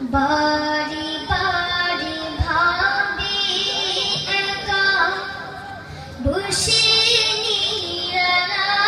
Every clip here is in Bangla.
বাড়ি বাড়ি ভাবি একা। বসে নিরালায়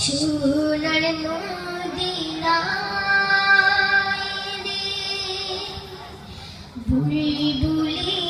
সোনার মদিনায় রে বুলবুল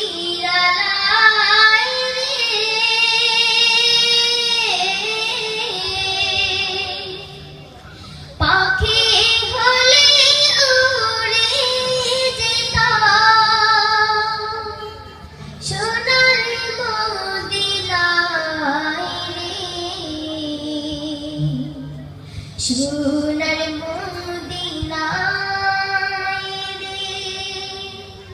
সোনার মন